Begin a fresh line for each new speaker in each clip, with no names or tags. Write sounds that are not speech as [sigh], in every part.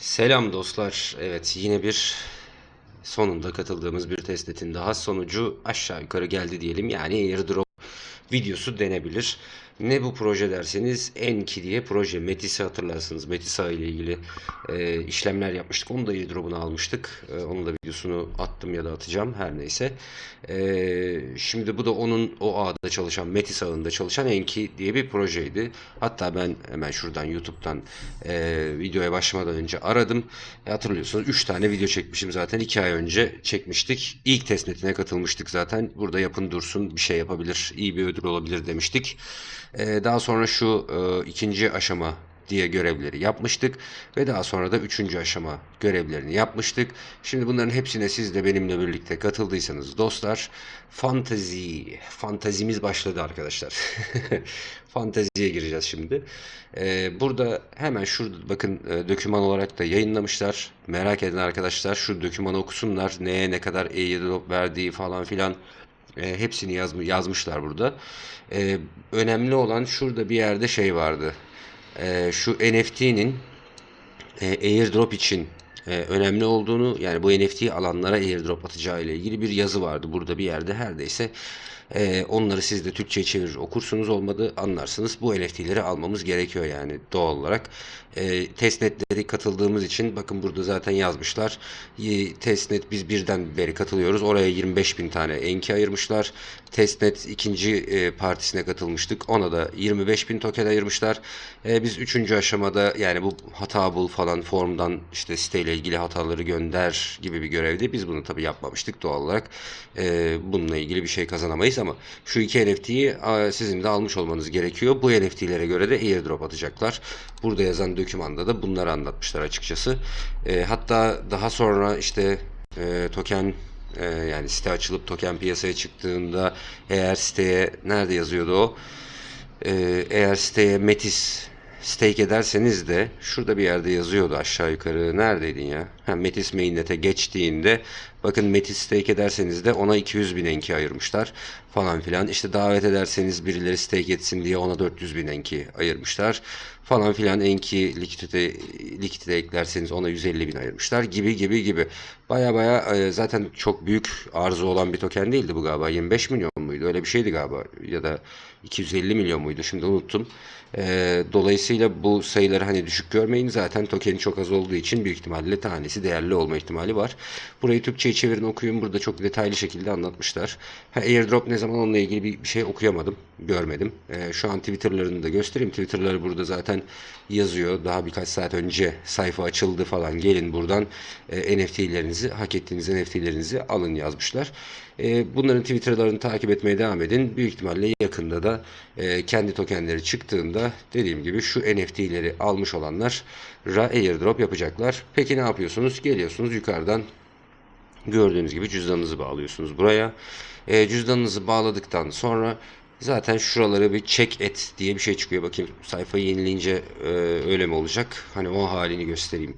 Selam dostlar. Evet yine bir sonunda katıldığımız bir testnetin daha sonucu aşağı yukarı geldi diyelim. Yani airdrop videosu denebilir. Ne bu proje derseniz Enki diye proje. Metis'i hatırlarsınız. Metisa ile ilgili e, işlemler yapmıştık. Onu da airdrop'unu almıştık. E, onun da videosunu attım ya da atacağım. Her neyse. E, şimdi bu da onun o ağda çalışan, Metis ağında çalışan Enki diye bir projeydi. Hatta ben hemen şuradan YouTube'dan e, videoya başlamadan önce aradım. E, hatırlıyorsunuz 3 tane video çekmişim zaten. 2 ay önce çekmiştik. İlk testnetine katılmıştık zaten. Burada yapın dursun bir şey yapabilir, iyi bir ödül olabilir demiştik. E, daha sonra şu e, ikinci aşama diye görevleri yapmıştık ve daha sonra da üçüncü aşama görevlerini yapmıştık. Şimdi bunların hepsine siz de benimle birlikte katıldıysanız dostlar fantezi, fantazimiz başladı arkadaşlar. [laughs] Fanteziye gireceğiz şimdi. Ee, burada hemen şurada bakın e, döküman olarak da yayınlamışlar. Merak eden arkadaşlar şu dökümanı okusunlar. Neye ne kadar airdrop verdiği falan filan e, hepsini yazm yazmışlar burada. E, önemli olan şurada bir yerde şey vardı. E, şu NFT'nin e, airdrop için e, önemli olduğunu yani bu NFT alanlara airdrop atacağı ile ilgili bir yazı vardı burada bir yerde herdeyse e, onları siz de Türkçe'ye çevirir okursunuz olmadı anlarsınız. Bu NFT'leri almamız gerekiyor yani doğal olarak. E, testnetleri katıldığımız için bakın burada zaten yazmışlar. E, testnet biz birden beri katılıyoruz. Oraya 25 bin tane enki ayırmışlar. Testnet ikinci e, partisine katılmıştık. Ona da 25 bin token ayırmışlar. E, biz üçüncü aşamada yani bu hata bul falan formdan işte siteyle ilgili hataları gönder gibi bir görevdi. Biz bunu tabii yapmamıştık doğal olarak. E, bununla ilgili bir şey kazanamayız ama şu iki NFT'yi sizin de almış olmanız gerekiyor. Bu NFT'lere göre de airdrop atacaklar. Burada yazan dokümanda da bunları anlatmışlar açıkçası. E, hatta daha sonra işte e, token e, yani site açılıp token piyasaya çıktığında eğer siteye nerede yazıyordu o? E, eğer siteye Metis stake ederseniz de şurada bir yerde yazıyordu aşağı yukarı. Neredeydin ya? Ha, Metis mainnet'e geçtiğinde bakın Metis stake ederseniz de ona 200 bin enki ayırmışlar falan filan. İşte davet ederseniz birileri stake etsin diye ona 400 bin enki ayırmışlar falan filan enki likidite, likidite eklerseniz ona 150 bin ayırmışlar gibi gibi gibi. Baya baya zaten çok büyük arzu olan bir token değildi bu galiba. 25 milyon muydu? Öyle bir şeydi galiba. Ya da 250 milyon muydu? Şimdi unuttum. E, dolayısıyla bu sayıları hani düşük görmeyin. Zaten tokeni çok az olduğu için büyük ihtimalle tanesi değerli olma ihtimali var. Burayı Türkçe'ye çevirin okuyun. Burada çok detaylı şekilde anlatmışlar. Ha, airdrop ne zaman onunla ilgili bir, bir şey okuyamadım. Görmedim. E, şu an Twitter'larını da göstereyim. Twitter'ları burada zaten yazıyor. Daha birkaç saat önce sayfa açıldı falan. Gelin buradan e, NFT'lerinizi, hak ettiğiniz NFT'lerinizi alın yazmışlar. E, bunların Twitter'larını takip etmeye devam edin. Büyük ihtimalle yakında da e, kendi tokenleri çıktığında dediğim gibi şu NFT'leri almış olanlar ra airdrop yapacaklar. Peki ne yapıyorsunuz? Geliyorsunuz yukarıdan gördüğünüz gibi cüzdanınızı bağlıyorsunuz buraya. E, cüzdanınızı bağladıktan sonra zaten şuraları bir check et diye bir şey çıkıyor. Bakayım sayfayı yenileyince e, öyle mi olacak? Hani o halini göstereyim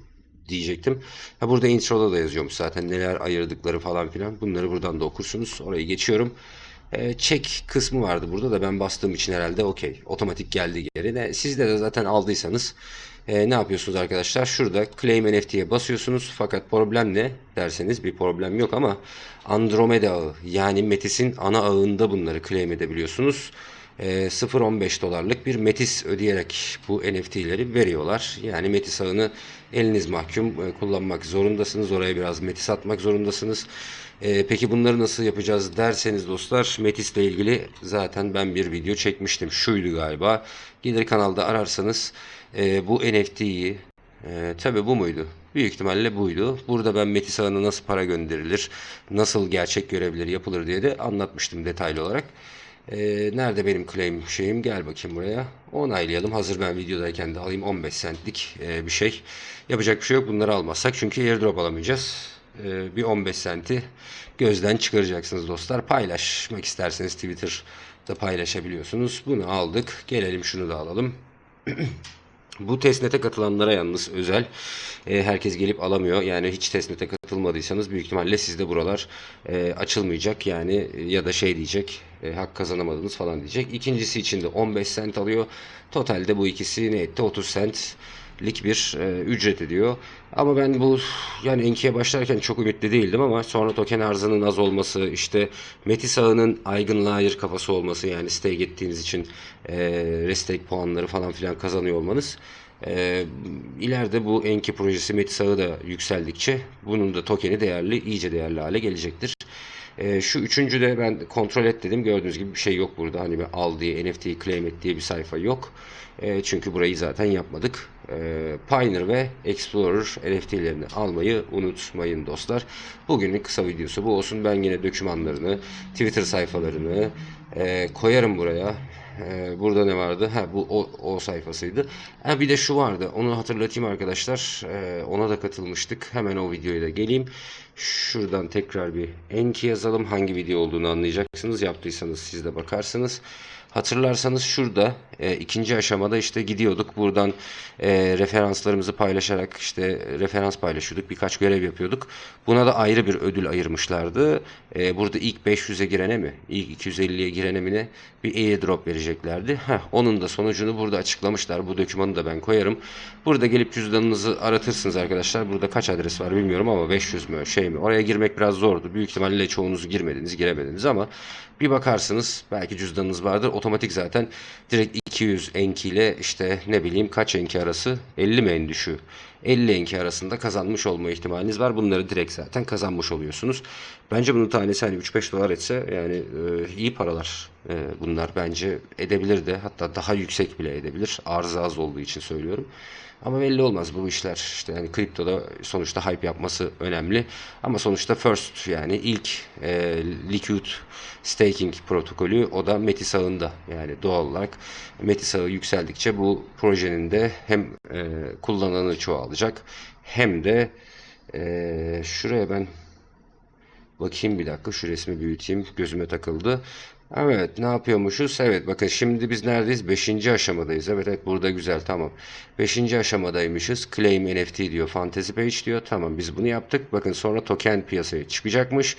diyecektim. Ha burada introda da yazıyormuş zaten neler ayırdıkları falan filan. Bunları buradan da okursunuz. Orayı geçiyorum. E, check kısmı vardı burada da ben bastığım için herhalde okey. Otomatik geldi geri. Ne, siz de zaten aldıysanız e, ne yapıyorsunuz arkadaşlar? Şurada Claim NFT'ye basıyorsunuz. Fakat problem ne derseniz bir problem yok ama Andromeda ağı yani Metis'in ana ağında bunları claim edebiliyorsunuz. E, 0.15 dolarlık bir Metis ödeyerek bu NFT'leri veriyorlar. Yani Metis ağını eliniz mahkum e, kullanmak zorundasınız. Oraya biraz Metis atmak zorundasınız. E, peki bunları nasıl yapacağız derseniz dostlar Metis ile ilgili zaten ben bir video çekmiştim. Şuydu galiba. Gelir kanalda ararsanız e, bu NFT'yi e, tabi bu muydu? Büyük ihtimalle buydu. Burada ben Metis ağına nasıl para gönderilir, nasıl gerçek görevleri yapılır diye de anlatmıştım detaylı olarak. Ee, nerede benim claim şeyim? Gel bakayım buraya. Onaylayalım. Hazır ben videodayken de alayım 15 centlik e, bir şey. Yapacak bir şey yok. Bunları almazsak çünkü airdrop alamayacağız. E, bir 15 senti gözden çıkaracaksınız dostlar. Paylaşmak isterseniz Twitter'da paylaşabiliyorsunuz. Bunu aldık. Gelelim şunu da alalım. [clears throat] Bu testnete katılanlara yalnız özel. E, herkes gelip alamıyor. Yani hiç testnete katılmadıysanız büyük ihtimalle sizde buralar e, açılmayacak. Yani ya da şey diyecek e, hak kazanamadınız falan diyecek. İkincisi için de 15 cent alıyor. Totalde bu ikisi ne etti? 30 cent lik bir e, ücret ediyor. Ama ben bu yani Enki'ye başlarken çok ümitli değildim ama sonra token arzının az olması, işte Metis ağının aygınlığa ayır kafası olması yani stake ettiğiniz için e, restake puanları falan filan kazanıyor olmanız e, ileride bu Enki projesi Metis ağı da yükseldikçe bunun da tokeni değerli, iyice değerli hale gelecektir. E, şu üçüncü de ben kontrol et dedim. Gördüğünüz gibi bir şey yok burada. Hani bir al diye NFT'yi claim et diye bir sayfa yok. E, çünkü burayı zaten yapmadık. E, Pioneer ve Explorer NFT'lerini almayı unutmayın dostlar. Bugünün kısa videosu bu olsun. Ben yine dokümanlarını, Twitter sayfalarını e, koyarım buraya. E, burada ne vardı? Ha bu o, o sayfasıydı. Ha bir de şu vardı. Onu hatırlatayım arkadaşlar. E, ona da katılmıştık. Hemen o videoya da geleyim. Şuradan tekrar bir enki yazalım. Hangi video olduğunu anlayacaksınız. Yaptıysanız siz de bakarsınız. Hatırlarsanız şurada e, ikinci aşamada işte gidiyorduk. Buradan e, referanslarımızı paylaşarak işte referans paylaşıyorduk. Birkaç görev yapıyorduk. Buna da ayrı bir ödül ayırmışlardı. E, burada ilk 500'e girene mi? ilk 250'ye girene mi ne? Bir airdrop vereceklerdi. Heh, onun da sonucunu burada açıklamışlar. Bu dokümanı da ben koyarım. Burada gelip cüzdanınızı aratırsınız arkadaşlar. Burada kaç adres var bilmiyorum ama 500 mü şey mi? Oraya girmek biraz zordu. Büyük ihtimalle çoğunuz girmediniz, giremediniz ama bir bakarsınız belki cüzdanınız vardır. Otomatik zaten direkt 200 enki ile işte ne bileyim kaç enki arası? 50 mi en düşüğü 50 enki arasında kazanmış olma ihtimaliniz var. Bunları direkt zaten kazanmış oluyorsunuz. Bence bunun tanesi hani 3-5 dolar etse yani e, iyi paralar e, bunlar bence edebilir de hatta daha yüksek bile edebilir. Arıza az olduğu için söylüyorum. Ama belli olmaz bu işler. İşte yani kriptoda sonuçta hype yapması önemli. Ama sonuçta first yani ilk e, liquid staking protokolü o da Metis ağında. Yani doğal olarak Metis ağı yükseldikçe bu projenin de hem e, kullananı çoğalacak hem de e, şuraya ben Bakayım bir dakika şu resmi büyüteyim. Gözüme takıldı. Evet ne yapıyormuşuz? Evet bakın şimdi biz neredeyiz? Beşinci aşamadayız. Evet evet burada güzel tamam. Beşinci aşamadaymışız. Claim NFT diyor. Fantasy Page diyor. Tamam biz bunu yaptık. Bakın sonra token piyasaya çıkacakmış.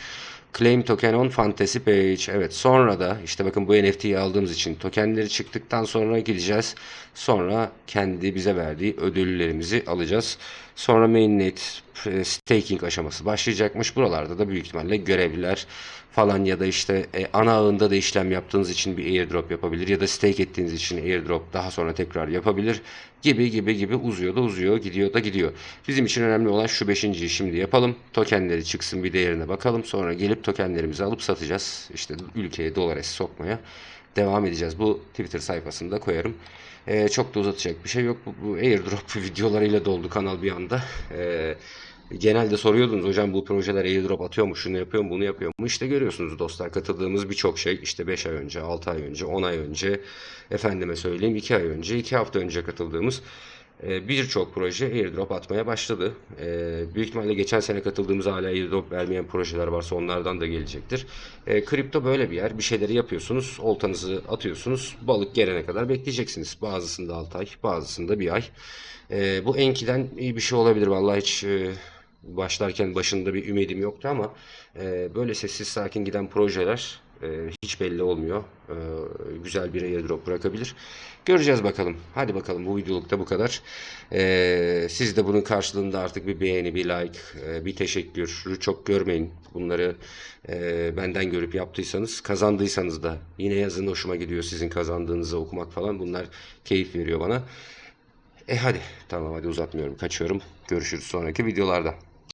Claim token on fantasy page. Evet sonra da işte bakın bu NFT'yi aldığımız için tokenleri çıktıktan sonra gideceğiz. Sonra kendi bize verdiği ödüllerimizi alacağız. Sonra mainnet e, staking aşaması başlayacakmış. Buralarda da büyük ihtimalle görevliler falan ya da işte e, ana ağında da işlem yaptığınız için bir airdrop yapabilir ya da stake ettiğiniz için airdrop daha sonra tekrar yapabilir gibi gibi gibi uzuyor da uzuyor gidiyor da gidiyor. Bizim için önemli olan şu beşinciyi şimdi yapalım. Tokenleri çıksın bir değerine bakalım. Sonra gelip tokenlerimizi alıp satacağız. İşte ülkeye dolar sokmaya devam edeceğiz. Bu Twitter sayfasında koyarım. Ee, çok da uzatacak bir şey yok. Bu, bu airdrop [laughs] videolarıyla doldu kanal bir anda. Ee, genelde soruyordunuz hocam bu projeler airdrop atıyor mu, şunu yapıyor mu, bunu yapıyor mu? İşte görüyorsunuz dostlar katıldığımız birçok şey işte 5 ay önce, 6 ay önce, 10 ay önce, efendime söyleyeyim 2 ay önce, 2 hafta önce katıldığımız e, birçok proje airdrop atmaya başladı. E, büyük ihtimalle geçen sene katıldığımız hala airdrop vermeyen projeler varsa onlardan da gelecektir. E, kripto böyle bir yer. Bir şeyleri yapıyorsunuz, oltanızı atıyorsunuz, balık gelene kadar bekleyeceksiniz. Bazısında 6 ay, bazısında bir ay. Bu Enki'den iyi bir şey olabilir. Vallahi hiç e, başlarken başında bir ümidim yoktu ama e, böyle sessiz sakin giden projeler e, hiç belli olmuyor. E, güzel bir airdrop bırakabilir. Göreceğiz bakalım. Hadi bakalım bu videolukta bu kadar. E, siz de bunun karşılığında artık bir beğeni, bir like, e, bir teşekkür çok görmeyin. Bunları benden görüp yaptıysanız, kazandıysanız da yine yazın hoşuma gidiyor sizin kazandığınızı okumak falan. Bunlar keyif veriyor bana. E hadi tamam hadi uzatmıyorum kaçıyorum. Görüşürüz sonraki videolarda.